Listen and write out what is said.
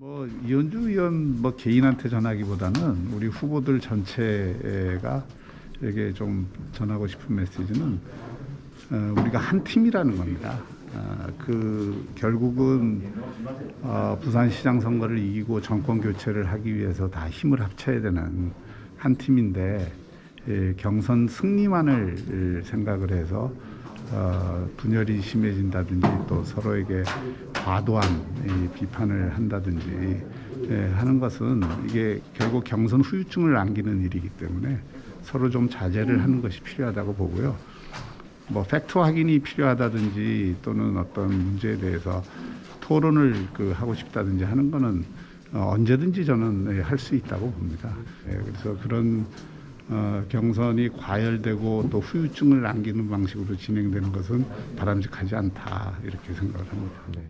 뭐 이현주 의원 뭐 개인한테 전하기보다는 우리 후보들 전체가 에게 좀 전하고 싶은 메시지는 어, 우리가 한 팀이라는 겁니다. 아, 그 결국은 어, 부산시장 선거를 이기고 정권 교체를 하기 위해서 다 힘을 합쳐야 되는 한 팀인데 예, 경선 승리만을 생각을 해서 어, 분열이 심해진다든지 또 서로에게 과도한 이 비판을 한다든지 예, 하는 것은 이게 결국 경선 후유증을 남기는 일이기 때문에 서로 좀 자제를 하는 것이 필요하다고 보고요. 뭐 팩트 확인이 필요하다든지 또는 어떤 문제에 대해서 토론을 그 하고 싶다든지 하는 거는 어, 언제든지 저는 할 수 있다고 봅니다. 예, 그래서 그런 어, 경선이 과열되고 또 후유증을 남기는 방식으로 진행되는 것은 바람직하지 않다 이렇게 생각을 합니다. 네.